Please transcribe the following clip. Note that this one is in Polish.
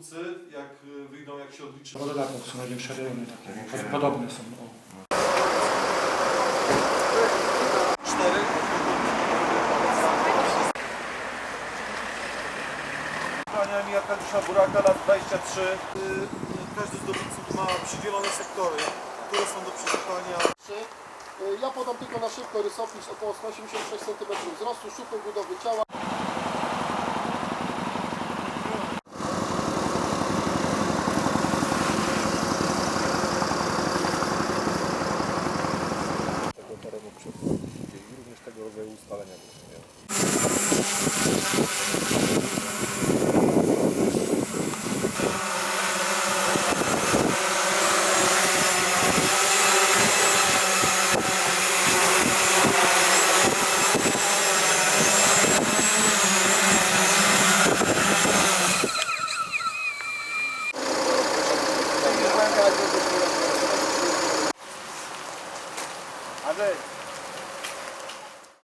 twórcy, jak y, wyjdą, jak się odliczy. Są największe rejony takie. Podobne są. O. Cztery. Paniami Arkadiusza Buraka, lat 23. Y, y, Każdy z zdobywców ma przydzielone sektory, które są do przeczytania. Ja podam tylko na szybko rysopis około 186 cm wzrostu, szupy budowy ciała. Rodzaju ustalenia. Nie? Andrzej,